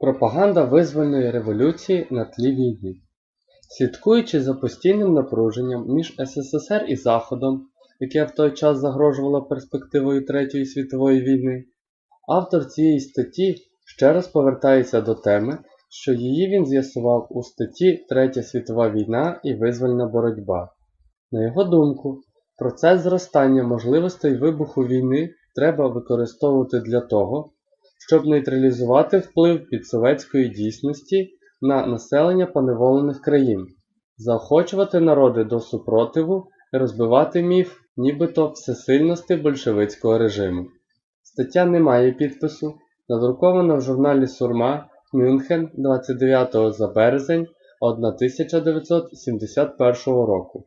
Пропаганда визвольної революції на тлі війни Слідкуючи за постійним напруженням між СССР і Заходом, яке в той час загрожувало перспективою Третьої світової війни, автор цієї статті ще раз повертається до теми, що її він з'ясував у статті Третя світова війна і визвольна боротьба. На його думку, процес зростання можливостей вибуху війни треба використовувати для того, щоб нейтралізувати вплив підсоветської дійсності на населення поневолених країн, заохочувати народи до супротиву і розбивати міф нібито всесильності большевицького режиму. Стаття не має підпису, надрукована в журналі Сурма Мюнхен 29 за березень 1971 року.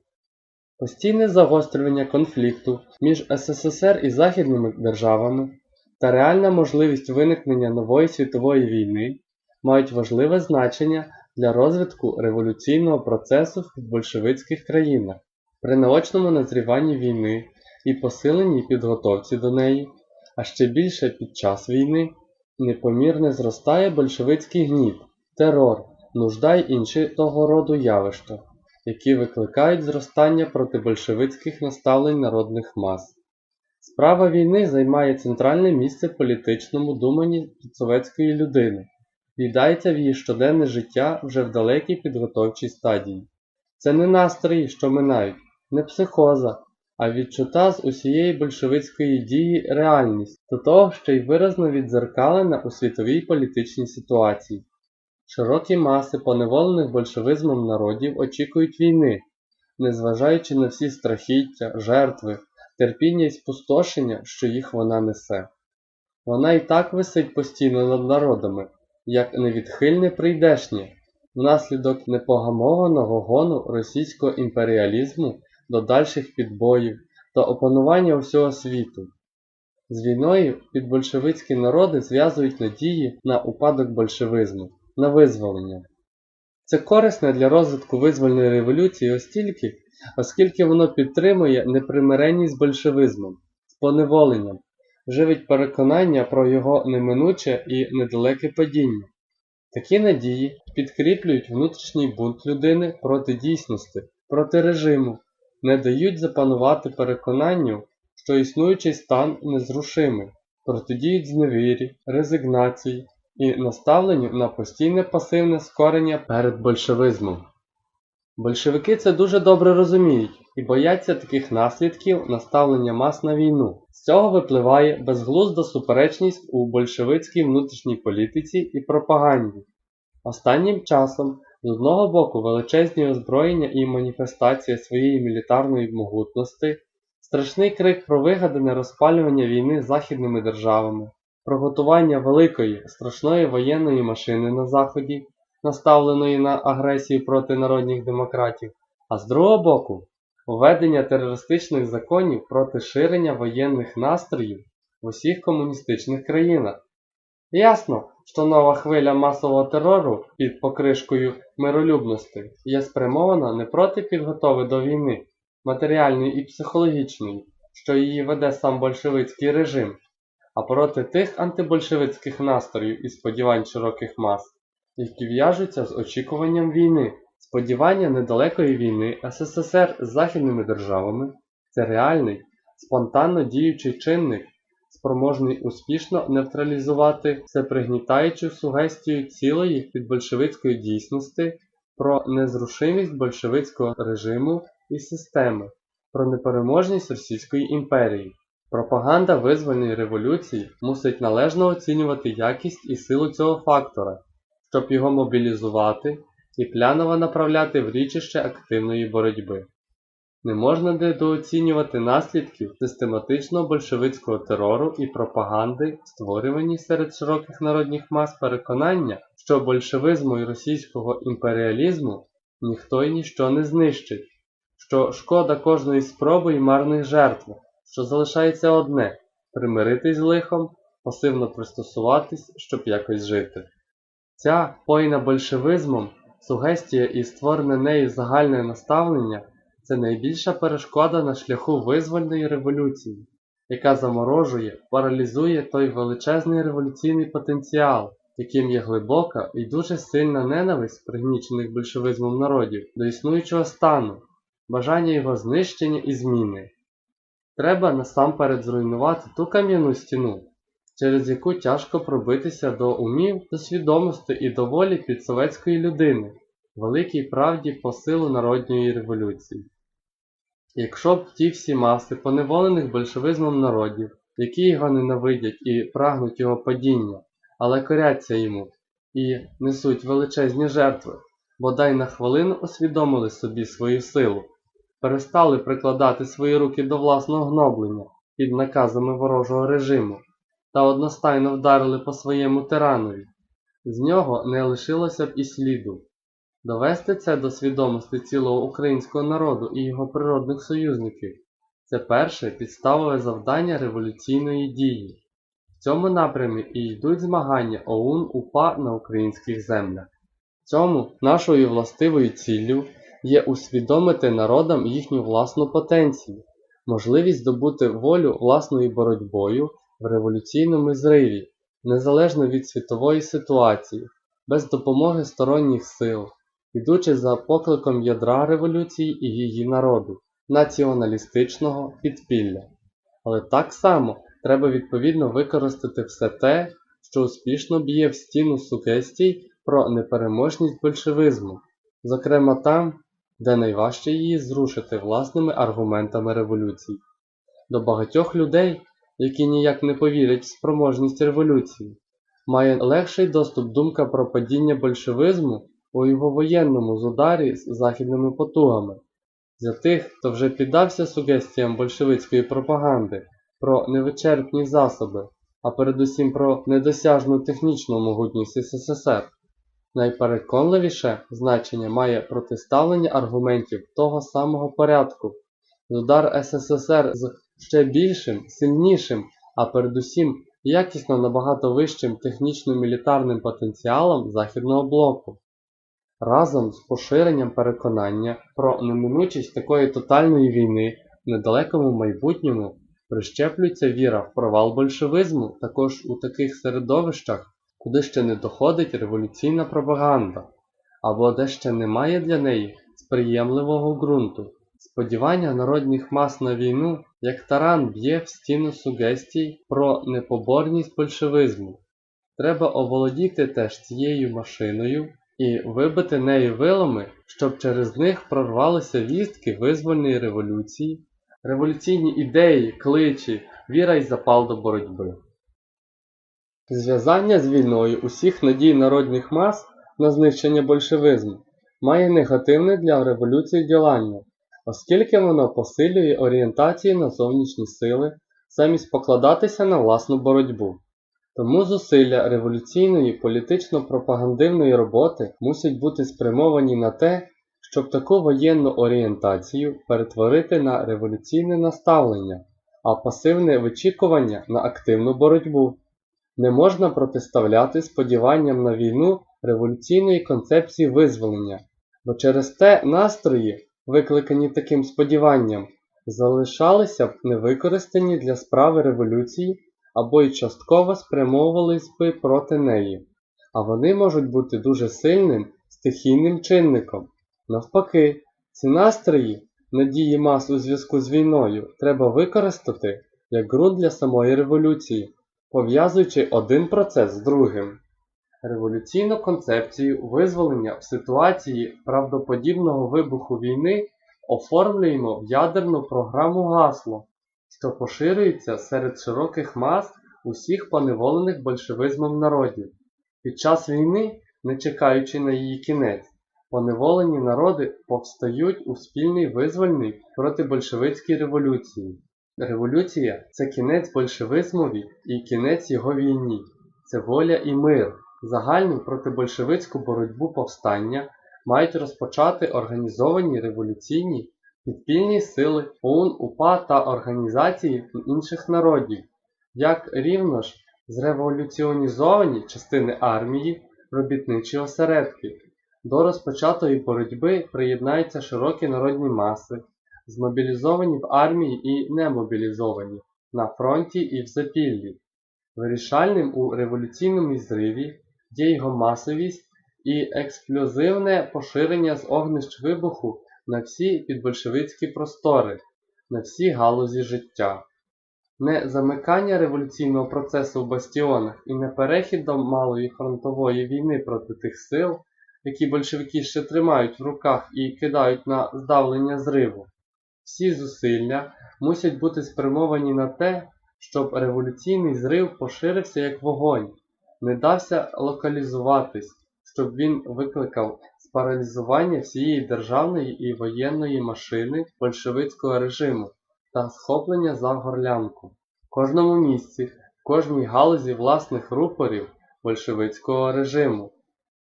Постійне загострювання конфлікту між СССР і західними державами та реальна можливість виникнення нової світової війни мають важливе значення для розвитку революційного процесу в большевицьких країнах. При наочному назріванні війни і посиленій підготовці до неї, а ще більше під час війни, непомірне зростає большевицький гніт, терор, нужда й інші того роду явища, які викликають зростання протибольшевицьких наставлень народних мас. Справа війни займає центральне місце в політичному думанні підсоветської людини, в'їдається в її щоденне життя вже в далекій підготовчій стадії. Це не настрої, що минають, не психоза, а відчута з усієї большевицької дії реальність, до того ще й виразно відзеркалена у світовій політичній ситуації. Широкі маси поневолених большевизмом народів очікують війни, незважаючи на всі страхіття, жертви, терпіння і спустошення, що їх вона несе. Вона і так висить постійно над народами, як невідхильне прийдешнє, внаслідок непогамованого гону російського імперіалізму до дальших підбоїв та опанування всього світу. З війною підбольшевицькі народи зв'язують надії на упадок большевизму, на визволення. Це корисне для розвитку визвольної революції остільки, оскільки воно підтримує непримиренність з большевизмом, з поневоленням, живить переконання про його неминуче і недалеке падіння. Такі надії підкріплюють внутрішній бунт людини проти дійсності, проти режиму, не дають запанувати переконанню, що існуючий стан незрушимий, протидіють зневірі, резигнації і наставленню на постійне пасивне скорення перед большевизмом. Большевики це дуже добре розуміють і бояться таких наслідків наставлення мас на війну. З цього випливає безглузда суперечність у большевицькій внутрішній політиці і пропаганді. Останнім часом, з одного боку, величезні озброєння і маніфестація своєї мілітарної могутності, страшний крик про вигадане розпалювання війни з західними державами, про готування великої, страшної воєнної машини на Заході, наставленої на агресію проти народних демократів, а з другого боку, введення терористичних законів проти ширення воєнних настроїв в усіх комуністичних країнах. Ясно, що нова хвиля масового терору під покришкою миролюбності є спрямована не проти підготови до війни, матеріальної і психологічної, що її веде сам большевицький режим, а проти тих антибольшевицьких настроїв і сподівань широких мас, які в'яжуться з очікуванням війни. Сподівання недалекої війни СССР з західними державами це реальний, спонтанно діючий чинник, спроможний успішно нейтралізувати всепригнітаючу сугестію цілої підбольшевицької дійсності про незрушимість большевицького режиму і системи, про непереможність Російської імперії. Пропаганда визвольної революції мусить належно оцінювати якість і силу цього фактора, щоб його мобілізувати і пляново направляти в річище активної боротьби. Не можна недооцінювати наслідків систематичного большевицького терору і пропаганди, створювані серед широких народних мас переконання, що большевизму і російського імперіалізму ніхто і ніщо не знищить, що шкода кожної спроби і марних жертв, що залишається одне примиритись з лихом, пасивно пристосуватись, щоб якось жити. Ця пойна большевизмом Сугестія і створене нею загальне наставлення це найбільша перешкода на шляху визвольної революції, яка заморожує, паралізує той величезний революційний потенціал, яким є глибока і дуже сильна ненависть пригнічених большевизмом народів до існуючого стану, бажання його знищення і зміни. Треба насамперед зруйнувати ту кам'яну стіну, через яку тяжко пробитися до умів, до свідомості і до волі підсоветської людини, великій правді по силу народньої революції. Якщо б ті всі маси поневолених большевизмом народів, які його ненавидять і прагнуть його падіння, але коряться йому і несуть величезні жертви, бодай на хвилину усвідомили собі свою силу, перестали прикладати свої руки до власного гноблення під наказами ворожого режиму та одностайно вдарили по своєму тиранові, з нього не лишилося б і сліду. Довести це до свідомості цілого українського народу і його природних союзників це перше підставове завдання революційної дії. В цьому напрямі і йдуть змагання ОУН УПА на українських землях. Цьому нашою властивою ціллю є усвідомити народам їхню власну потенцію, можливість здобути волю власною боротьбою в революційному зриві, незалежно від світової ситуації, без допомоги сторонніх сил, ідучи за покликом ядра революції і її народу, націоналістичного підпілля. Але так само треба відповідно використати все те, що успішно б'є в стіну сугестій про непереможність большевизму, зокрема там, де найважче її зрушити власними аргументами революції. До багатьох людей, які ніяк не повірять в спроможність революції, має легший доступ думка про падіння большевизму у його воєнному зударі з західними потугами. За тих, хто вже піддався сугестіям большевицької пропаганди про невичерпні засоби, а передусім про недосяжну технічну могутність СССР, найпереконливіше значення має протиставлення аргументів того самого порядку, удар СССР з ще більшим, сильнішим, а передусім якісно набагато вищим технічно-мілітарним потенціалом Західного блоку. Разом з поширенням переконання про неминучість такої тотальної війни в недалекому майбутньому прищеплюється віра в провал большевизму також у таких середовищах, куди ще не доходить революційна пропаганда, або де ще немає для неї сприємливого ґрунту. Сподівання народних мас на війну, як таран б'є в стіну сугестій про непоборність большевизму. Треба оволодіти теж цією машиною і вибити нею вилами, щоб через них прорвалися вістки визвольної революції, революційні ідеї, кличі, віра й запал до боротьби. Зв'язання з війною усіх надій народних мас на знищення большевизму має негативне для революції ділання, оскільки воно посилює орієнтацію на зовнішні сили замість покладатися на власну боротьбу. Тому зусилля революційної політично-пропагандивної роботи мусять бути спрямовані на те, щоб таку воєнну орієнтацію перетворити на революційне наставлення, а пасивне вичікування на активну боротьбу. Не можна протиставляти сподіванням на війну революційної концепції визволення, бо через те настрої, викликані таким сподіванням, залишалися б невикористані для справи революції або й частково спрямовувались би проти неї, а вони можуть бути дуже сильним стихійним чинником. Навпаки, ці настрої, надії мас у зв'язку з війною треба використати як ґрунт для самої революції, пов'язуючи один процес з другим. Революційну концепцію визволення в ситуації правдоподібного вибуху війни оформлюємо в ядерну програму гасло, що поширюється серед широких мас усіх поневолених большевизмом народів. Під час війни, не чекаючи на її кінець, поневолені народи повстають у спільний визвольний проти большевицькій революції. Революція це кінець большевизмові і кінець його війні, це воля і мир. Загальну протибольшевицьку боротьбу повстання мають розпочати організовані революційні підпільні сили ОУН, УПА та організації інших народів, як рівно ж зреволюціонізовані частини армії, робітничі осередки. До розпочатої боротьби приєднаються широкі народні маси, змобілізовані в армії і немобілізовані на фронті і в запіллі. Вирішальним у революційному зриві є його масовість і експлозивне поширення з огнищ вибуху на всі підбольшевицькі простори, на всі галузі життя. Не замикання революційного процесу в бастіонах і не перехід до малої фронтової війни проти тих сил, які большевики ще тримають в руках і кидають на здавлення зриву. Всі зусилля мусять бути спрямовані на те, щоб революційний зрив поширився як вогонь, не дався локалізуватись, щоб він викликав спаралізування всієї державної і воєнної машини большевицького режиму та схоплення за горлянку. В кожному місці, в кожній галузі власних рупорів большевицького режиму.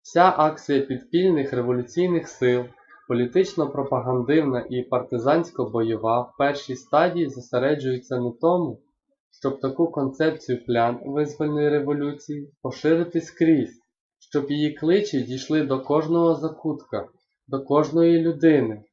Вся акція підпільних революційних сил, політично-пропагандивна і партизансько-бойова в першій стадії зосереджується на тому, щоб таку концепцію плян визвольної революції поширити скрізь, щоб її кличі дійшли до кожного закутка, до кожної людини,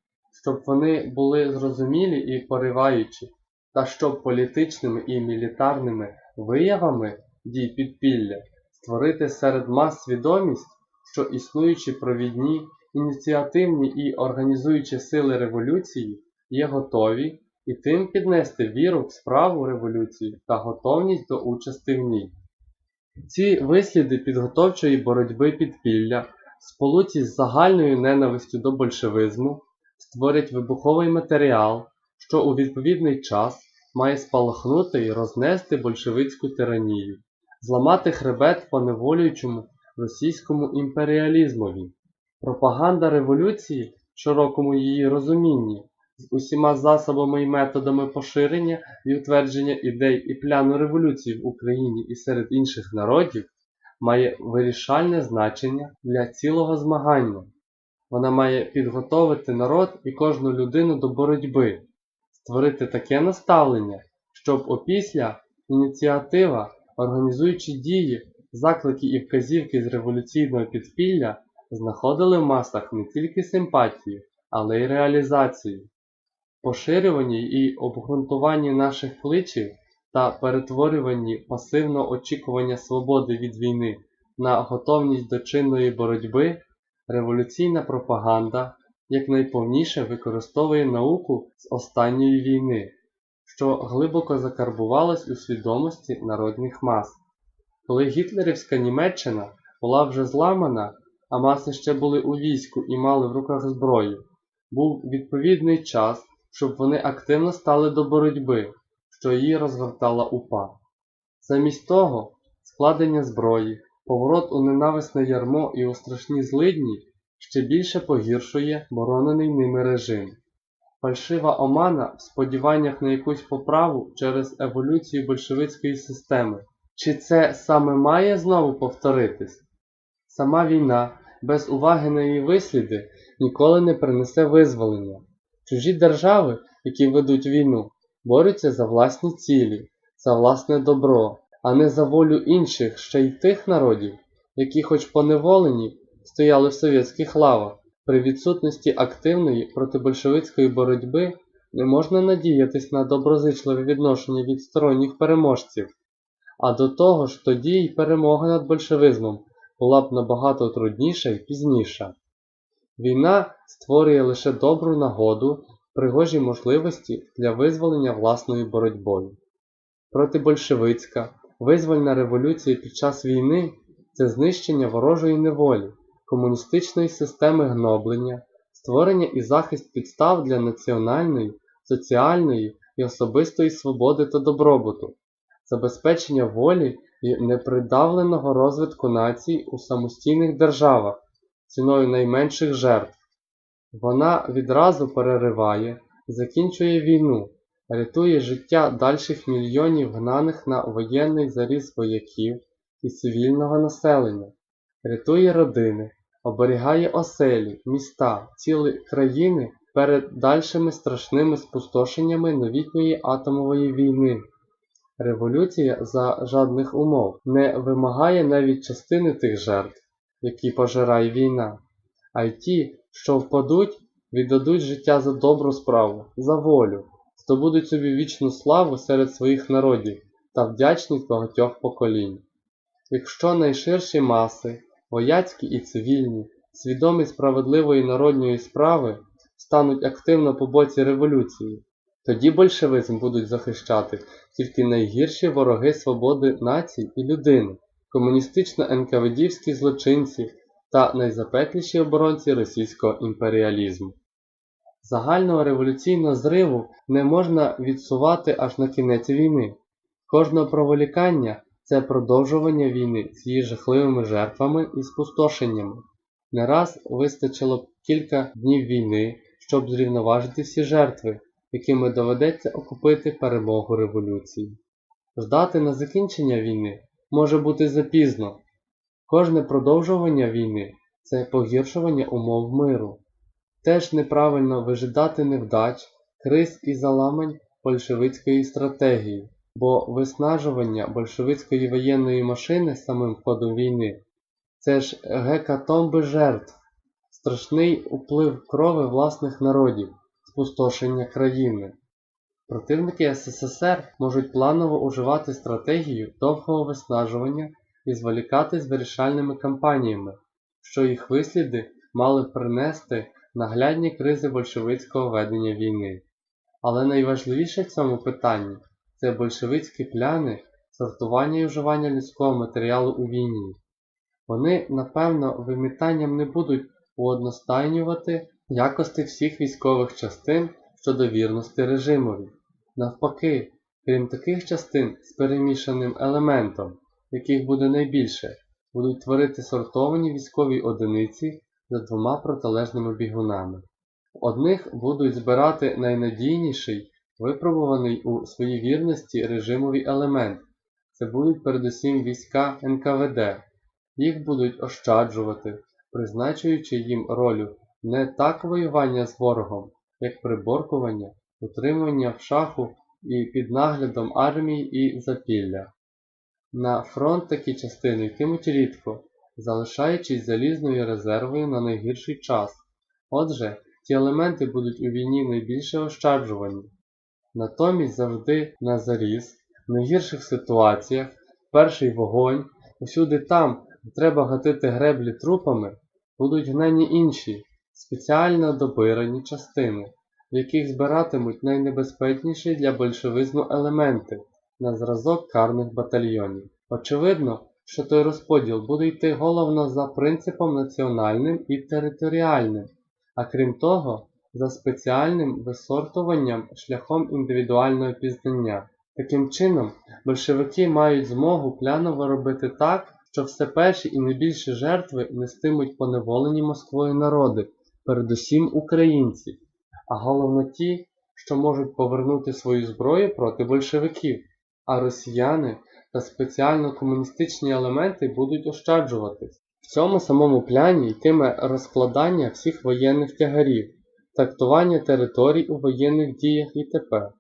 щоб вони були зрозумілі і пориваючі, та щоб політичними і мілітарними виявами дій підпілля створити серед мас свідомість, що існуючі провідні, ініціативні і організуючі сили революції є готові і тим піднести віру в справу революції та готовність до участі в ній. Ці висліди підготовчої боротьби підпілля, сполуті з загальною ненавистю до большевизму, створять вибуховий матеріал, що у відповідний час має спалахнути і рознести большевицьку тиранію, зламати хребет поневолюючому російському імперіалізмові. Пропаганда революції в широкому її розумінні з усіма засобами і методами поширення і утвердження ідей і пляну революції в Україні і серед інших народів має вирішальне значення для цілого змагання. Вона має підготовити народ і кожну людину до боротьби, створити таке наставлення, щоб опісля ініціатива, організуючи дії, заклики і вказівки з революційного підпілля знаходили в масах не тільки симпатію, але й реалізацію. Поширюванні і обґрунтуванні наших кличів та перетворюванні пасивного очікування свободи від війни на готовність до чинної боротьби, революційна пропаганда якнайповніше використовує науку з останньої війни, що глибоко закарбувалась у свідомості народних мас. Коли гітлерівська Німеччина була вже зламана, а маси ще були у війську і мали в руках зброю, був відповідний час, щоб вони активно стали до боротьби, що її розгортала упа. Замість того, складення зброї, поворот у ненависне ярмо і у страшні злидні ще більше погіршує боронений ними режим. Фальшива омана в сподіваннях на якусь поправу через еволюцію большевицької системи. Чи це саме має знову повторитись? Сама війна, без уваги на її висліди, ніколи не принесе визволення. Чужі держави, які ведуть війну, борються за власні цілі, за власне добро, а не за волю інших ще й тих народів, які, хоч поневолені, стояли в совєтських лавах. При відсутності активної протибольшевицької боротьби не можна надіятись на доброзичливе відношення від сторонніх переможців. А до того ж тоді й перемога над большевизмом була б набагато трудніша і пізніша. Війна створює лише добру нагоду, пригожі можливості для визволення власною боротьбою. Протибольшевицька, визвольна революція під час війни це знищення ворожої неволі, комуністичної системи гноблення, створення і захист підстав для національної, соціальної і особистої свободи та добробуту, забезпечення волі і непридавленого розвитку націй у самостійних державах ціною найменших жертв. Вона відразу перериває, закінчує війну, рятує життя дальших мільйонів гнаних на воєнний заріз вояків і цивільного населення, рятує родини, оберігає оселі, міста, цілі країни перед дальшими страшними спустошеннями новітньої атомової війни. Революція за жадних умов не вимагає навіть частини тих жертв, які пожирає війна, а й ті, що впадуть, віддадуть життя за добру справу, за волю, здобудуть собі вічну славу серед своїх народів та вдячність багатьох поколінь. Якщо найширші маси, вояцькі і цивільні, свідомі справедливої народної справи, стануть активно по боці революції, тоді большевизм будуть захищати тільки найгірші вороги свободи націй і людини, комуністично-НКВДівські злочинці та найзапекліші оборонці російського імперіалізму. Загального революційного зриву не можна відсувати аж на кінець війни. Кожне проволікання це продовжування війни з її жахливими жертвами і спустошеннями. Не раз вистачило б кілька днів війни, щоб зрівноважити всі жертви, якими доведеться окупити перемогу революції. Ждати на закінчення війни може бути запізно. Кожне продовжування війни це погіршування умов миру. Теж неправильно вижидати невдач, криз і заламань большевицької стратегії, бо виснажування большевицької воєнної машини самим ходом війни це ж гекатомби жертв, страшний уплив крови власних народів, спустошення країни. Противники СССР можуть планово уживати стратегію довгого виснажування і зволікати з вирішальними кампаніями, що їх висліди мали принести наглядні кризи большевицького ведення війни. Але найважливіше в цьому питанні це большевицькі пляни сортування і вживання людського матеріалу у війні. Вони, напевно, вимітанням не будуть уодностайнювати якості всіх військових частин щодо вірності режимові. Навпаки, крім таких частин з перемішаним елементом, яких буде найбільше, будуть творити сортовані військові одиниці за двома протилежними бігунами. Одних будуть збирати найнадійніший, випробуваний у своїй вірності режимовий елемент. Це будуть передусім війська НКВД. Їх будуть ощаджувати, призначуючи їм ролю не так воювання з ворогом, як приборкування, утримування в шаху і під наглядом армії і запілля. На фронт такі частини йтимуть рідко, залишаючись залізною резервою на найгірший час. Отже, ті елементи будуть у війні найбільше ощаджувані. Натомість завжди на заріз, в найгірших ситуаціях, перший вогонь, усюди там, де треба гатити греблі трупами, будуть гнані інші, спеціально добирані частини, в яких збиратимуть найнебезпечніші для большевизму елементи на зразок карних батальйонів. Очевидно, що той розподіл буде йти головно за принципом національним і територіальним, а крім того, за спеціальним висортуванням шляхом індивідуального пізнання. Таким чином, большевики мають змогу пляново робити так, що все перші і найбільші жертви нестимуть поневолені Москвою народи, передусім українці, а головно ті, що можуть повернути свою зброю проти большевиків, а росіяни та спеціально комуністичні елементи будуть ощаджуватись. В цьому самому пляні йтиме розкладання всіх воєнних тягарів, трактування територій у воєнних діях і т.п.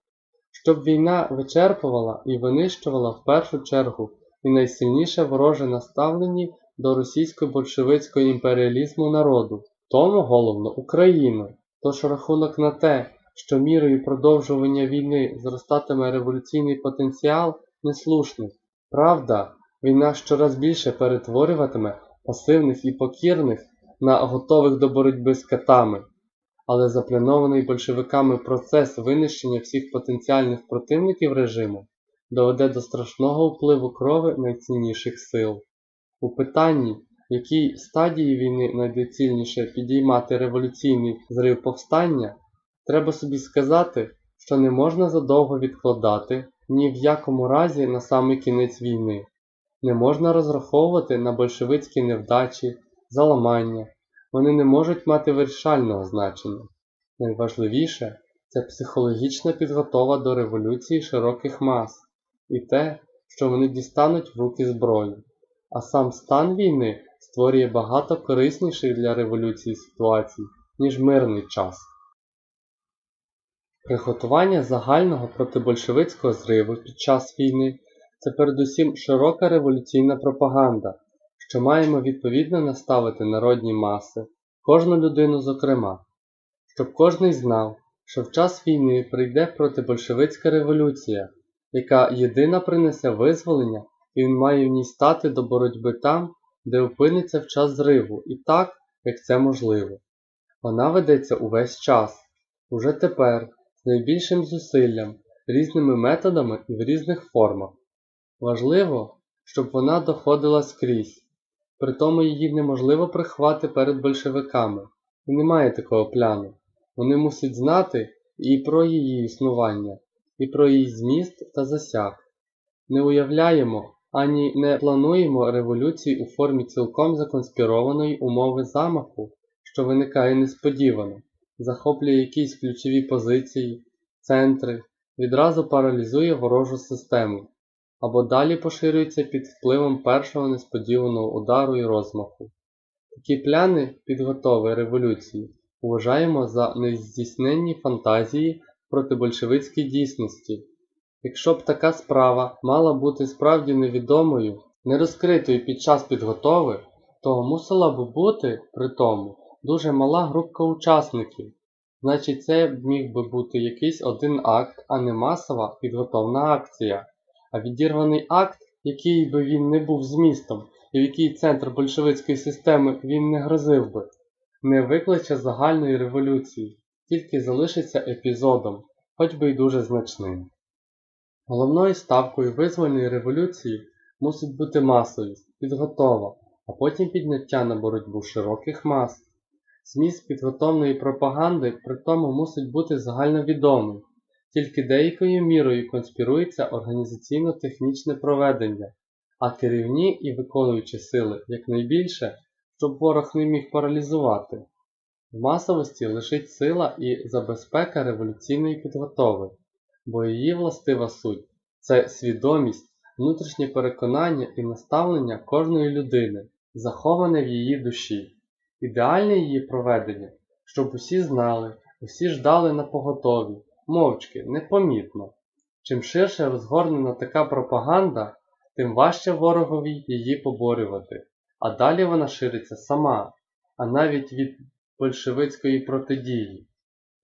Щоб війна вичерпувала і винищувала в першу чергу і найсильніше вороже наставлені до російсько-большевицького імперіалізму народу, тому головно Україну. Тож рахунок на те, що мірою продовжування війни зростатиме революційний потенціал, неслушний. Правда, війна щораз більше перетворюватиме пасивних і покірних на готових до боротьби з катами, але запланований большевиками процес винищення всіх потенціальних противників режиму доведе до страшного впливу крови найцінніших сил. У питанні, в якій стадії війни найдоцільніше підіймати революційний зрив повстання, треба собі сказати, що не можна задовго відкладати ні в якому разі на самий кінець війни. Не можна розраховувати на большевицькі невдачі, заламання, вони не можуть мати вирішального значення. Найважливіше це психологічна підготова до революції широких мас і те, що вони дістануть в руки зброю. А сам стан війни створює багато корисніших для революції ситуацій, ніж мирний час. Приготування загального протибольшевицького зриву під час війни це передусім широка революційна пропаганда, що маємо відповідно наставити народні маси, кожну людину зокрема, щоб кожний знав, що в час війни прийде протибольшевицька революція, яка єдина принесе визволення і він має в ній стати до боротьби там, де опиниться в час зриву, і так, як це можливо. Вона ведеться увесь час, уже тепер, з найбільшим зусиллям, різними методами і в різних формах. Важливо, щоб вона доходила скрізь, притому її неможливо прихвати перед большевиками, і немає такого пляну. Вони мусять знати і про її існування, і про її зміст та засяг. Не уявляємо ані не плануємо революції у формі цілком законспірованої умови замаху, що виникає несподівано, захоплює якісь ключові позиції, центри, відразу паралізує ворожу систему, або далі поширюється під впливом першого несподіваного удару і розмаху. Такі пляни підготови революції вважаємо за нездійсненні фантазії проти большевицькій дійсності. Якщо б така справа мала бути справді невідомою, не розкритою під час підготови, то мусила б бути при тому дуже мала групка учасників. Значить, це міг би бути якийсь один акт, а не масова підготовна акція. А відірваний акт, який би він не був змістом, і в який центр большевицької системи він не грозив би, не викличе загальної революції, тільки залишиться епізодом, хоч би й дуже значним. Головною ставкою визвольної революції мусить бути масовість, підготова, а потім підняття на боротьбу широких мас. Зміст підготовної пропаганди при тому мусить бути загальновідомий, тільки деякою мірою конспірується організаційно-технічне проведення, а керівні і виконуючі сили якнайбільше, щоб ворог не міг паралізувати. В масовості лишить сила і забезпека революційної підготови бо її властива суть це свідомість, внутрішнє переконання і наставлення кожної людини, заховане в її душі, ідеальне її проведення, щоб усі знали, усі ждали на поготові, мовчки, непомітно. Чим ширше розгорнена така пропаганда, тим важче ворогові її поборювати, а далі вона шириться сама, а навіть від большевицької протидії.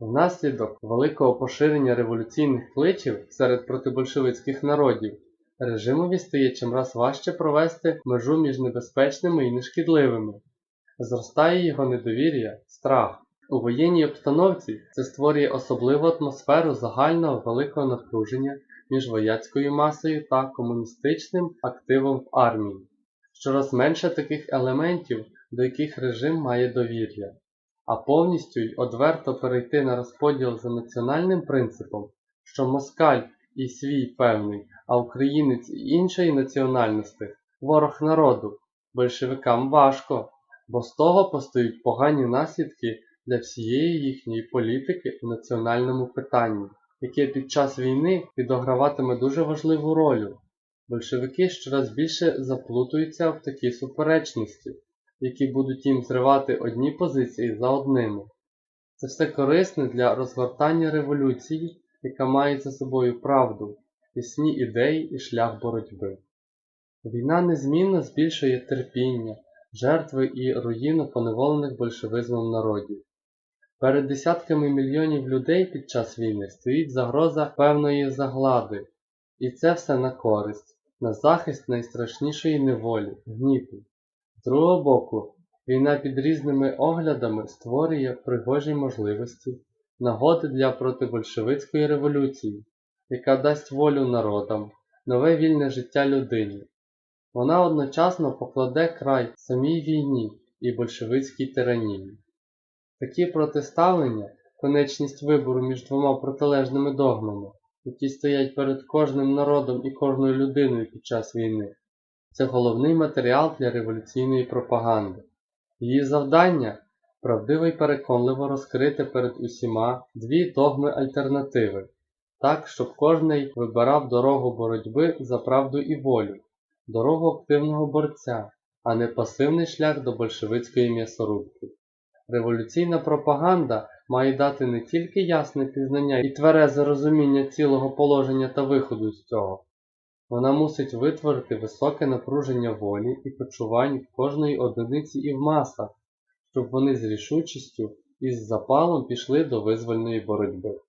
Внаслідок великого поширення революційних кличів серед протибольшевицьких народів режимові стає чимраз важче провести межу між небезпечними і нешкідливими. Зростає його недовір'я, страх. У воєнній обстановці це створює особливу атмосферу загального великого напруження між вояцькою масою та комуністичним активом в армії. Щораз менше таких елементів, до яких режим має довір'я а повністю й одверто перейти на розподіл за національним принципом, що москаль і свій певний, а українець і іншої національності ворог народу, большевикам важко, бо з того постають погані наслідки для всієї їхньої політики у національному питанні, яке під час війни відограватиме дуже важливу роль. Большевики щораз більше заплутуються в такій суперечності які будуть їм зривати одні позиції за одними. Це все корисне для розгортання революції, яка має за собою правду, ясні ідеї і шлях боротьби. Війна незмінно збільшує терпіння, жертви і руїну поневолених большевизмом народів. Перед десятками мільйонів людей під час війни стоїть загроза певної заглади, і це все на користь, на захист найстрашнішої неволі, гніту. З другого боку, війна під різними оглядами створює пригожі можливості, нагоди для протибольшевицької революції, яка дасть волю народам, нове вільне життя людині. Вона одночасно покладе край самій війні і большевицькій тиранії. Такі протиставлення, конечність вибору між двома протилежними догмами, які стоять перед кожним народом і кожною людиною під час війни, це головний матеріал для революційної пропаганди. Її завдання правдиво й переконливо розкрити перед усіма дві догми альтернативи, так, щоб кожний вибирав дорогу боротьби за правду і волю, дорогу активного борця, а не пасивний шлях до большевицької м'ясорубки. Революційна пропаганда має дати не тільки ясне пізнання і тверезе розуміння цілого положення та виходу з цього. Вона мусить витворити високе напруження волі і почувань в кожної одиниці і в масах, щоб вони з рішучістю і з запалом пішли до визвольної боротьби.